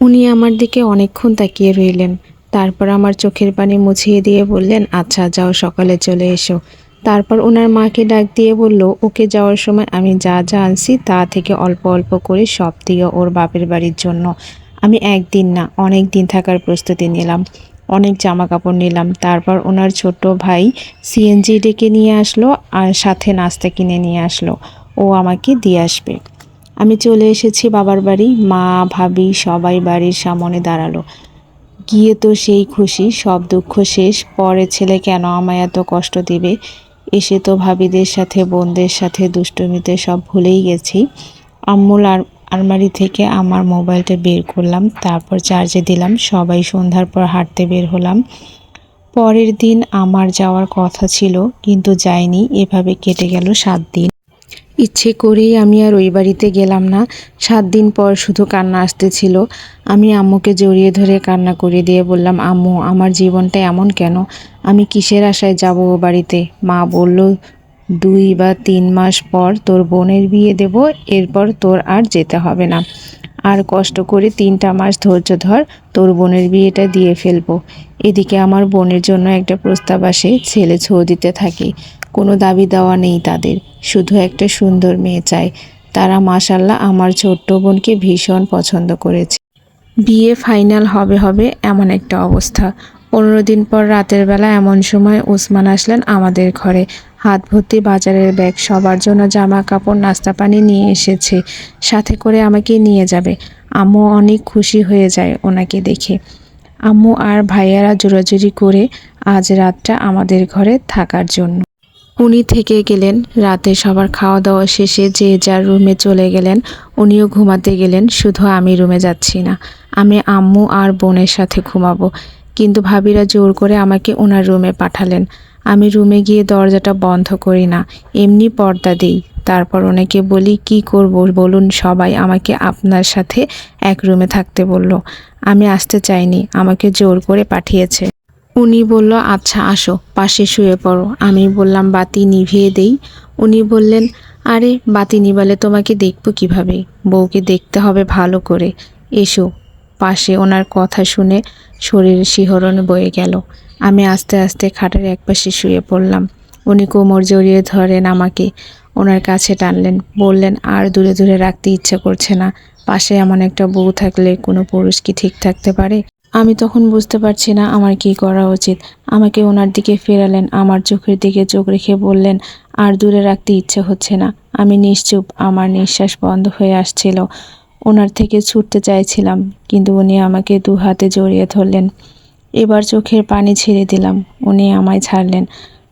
উনি আমার দিকে অনেকক্ষণ তাকিয়ে রইলেন। তারপর আমার চোখের পানি মুছিয়ে দিয়ে বললেন আচ্ছা যাও, সকালে চলে এসো। তারপর ওনার মাকে ডাক দিয়ে বলল, ওকে যাওয়ার সময় আমি যা যা আনছি তা থেকে অল্প অল্প করে সব দিয়ে ওর বাপের বাড়ির জন্য। আমি একদিন না, অনেক দিন থাকার প্রস্তুতি নিলাম, অনেক জামা কাপড় নিলাম। তারপর ওনার ছোট ভাই সিএনজি ডেকে নিয়ে আসলো আর সাথে নাস্তা কিনে নিয়ে আসলো। ও আমাকে দিয়ে আসবে। আমি চলে এসেছি বাবার বাড়ি। মা, ভাবি সবাই বাড়ির সামনে দাঁড়াল। গিয়ে তো সেই খুশি, সব দুঃখ শেষ। পরে ছেলে কেন আমায় এত কষ্ট দিবে? এসে তো ভাবিদের সাথে, বোনদের সাথে দুষ্টুমিতে সব ভুলেই গেছি। আম্মুল আর, আলমারি থেকে আমার মোবাইলটা বের করলাম, তারপর চার্জে দিলাম, সবাই সন্ধ্যার পর হাঁটতে বের হলাম। পরের দিন আমার যাওয়ার কথা ছিল, কিন্তু যাইনি, এভাবে কেটে গেল সাত দিন। ইচ্ছে করেই আমি আর ওই বাড়িতে গেলাম না। সাত দিন পর শুধু কান্না আসতেছিল। আমি আম্মুকে জড়িয়ে ধরে কান্না করে দিয়ে বললাম, আম্মু, আমার জীবনটা এমন কেন? আমি কিসের আশায় যাব ও বাড়িতে? মা বলল, দুই বা তিন মাস পর তোর বোনের বিয়ে দেব, এরপর তোর আর যেতে হবে না। আর কষ্ট করে তিনটা মাস ধৈর্য ধর, তোর বোনের বিয়েটা দিয়ে ফেলব। এদিকে আমার বোনের জন্য একটা প্রস্তাব আসে, ছেলে ছো দিতে থাকে। কোনো দাবি দেওয়া নেই তাদের, শুধু একটা সুন্দর মেয়ে চায় তারা মাসাল্লাহ আমার ছোট্ট বোনকে ভীষণ পছন্দ করেছে। বিয়ে ফাইনাল হবে হবে এমন একটা অবস্থা। পনেরো দিন পর রাতের বেলা এমন সময় ওসমান আসলেন আমাদের ঘরে। হাত ভর্তি বাজারের ব্যাগ সবার জন্য জামা কাপড় নাস্তা পানি নিয়ে এসেছে। সাথে করে আমাকে নিয়ে যাবে। আম্মু অনেক খুশি হয়ে যায় ওনাকে দেখে। আম্মু আর ভাইয়ারা জোরাজুরি করে আজ রাতটা আমাদের ঘরে থাকার জন্য। উনি থেকে গেলেন। রাতে সবার খাওয়া দাওয়া শেষে যে যার রুমে চলে গেলেন, উনিও ঘুমাতে গেলেন। শুধু আমি রুমে যাচ্ছি না, আমি আম্মু আর বোনের সাথে ঘুমাবো। কিন্তু ভাবিরা জোর করে আমাকে ওনার রুমে পাঠালেন। আমি রুমে গিয়ে দরজাটা বন্ধ করি না, এমনি পর্দা দিই। তারপর ওনাকে বলি, কি করব? বলুন সবাই আমাকে আপনার সাথে এক রুমে থাকতে বলল। আমি আসতে চাইনি, আমাকে জোর করে পাঠিয়েছে। উনি বলল আচ্ছা আসো, পাশে শুয়ে পড়ো। আমি বললাম, বাতি নিভিয়ে দেই। উনি বললেন, আরে, বাতি নিবালে তোমাকে দেখব কীভাবে? বউকে দেখতে হবে ভালো করে। এসো। পাশে ওনার কথা শুনে শরীর শিহরণ বয়ে গেল। আমি আস্তে আস্তে খাটের একপাশে শুয়ে পড়লাম। উনি কোমর জড়িয়ে ধরেন আমাকে। ওনার কাছে টানলেন, বললেন, আর দূরে দূরে রাখতে ইচ্ছে করছে না। পাশে এমন একটা বউ থাকলে কোনো পুরুষ কি ঠিক থাকতে পারে? আমি তখন বুঝতে পারছি না আমার কি করা উচিত। আমাকে ওনার দিকে ফেরালেন, আমার চোখের দিকে চোখ রেখে বললেন, আর দূরে রাখতে ইচ্ছে হচ্ছে না। আমি নিশ্চুপ, আমার নিঃশ্বাস বন্ধ হয়ে আসছিল। ওনার থেকে ছুটতে চাইছিলাম, কিন্তু উনি আমাকে দু হাতে জড়িয়ে ধরলেন। এবার চোখের পানি ছেড়ে দিলাম, উনি আমায় ছাড়লেন।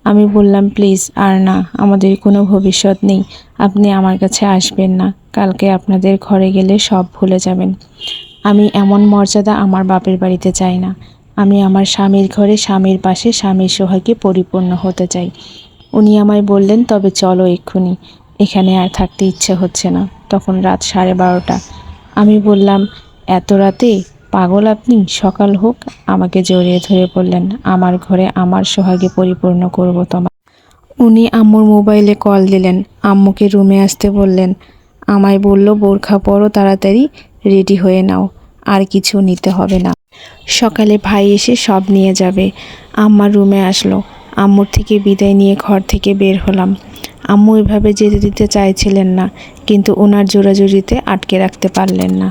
আমি বললাম, প্লিজ, আর না, আমাদের কোনো ভবিষ্যৎ নেই, আপনি আমার কাছে আসবেন না, কালকে আপনাদের ঘরে গেলে সব ভুলে যাবেন। আমি এমন মর্যাদা আমার বাপের বাড়িতে চাই না। আমি আমার স্বামীর ঘরে স্বামীর পাশে স্বামীর সোহাগে পরিপূর্ণ হতে চাই। উনি আমায় বললেন, তবে চলো এক্ষুনি, এখানে আর থাকতে ইচ্ছে হচ্ছে না। তখন রাত সাড়ে বারোটা। আমি বললাম, এত রাতে পাগল আপনি? সকাল হোক, আমাকে জড়িয়ে ধরে বললেন, আমার ঘরে আমার সোহাগে পরিপূর্ণ করব তোমার উনি আম্মুর মোবাইলে কল দিলেন, আম্মুকে রুমে আসতে বললেন, আমায় বলল, বোরখা পরো তাড়াতাড়ি, রেডি হয়ে নাও, আর কিছু নিতে হবে না। সকালে ভাই এসে সব নিয়ে যাবে। আম্মা রুমে আসলো, আম্মুর থেকে বিদায় নিয়ে ঘর থেকে বের হলাম। আম্মু এভাবে যেতে দিতে চাইছিলেন না কিন্তু ওনার জোরাজুরিতে আটকে রাখতে পারলেন না।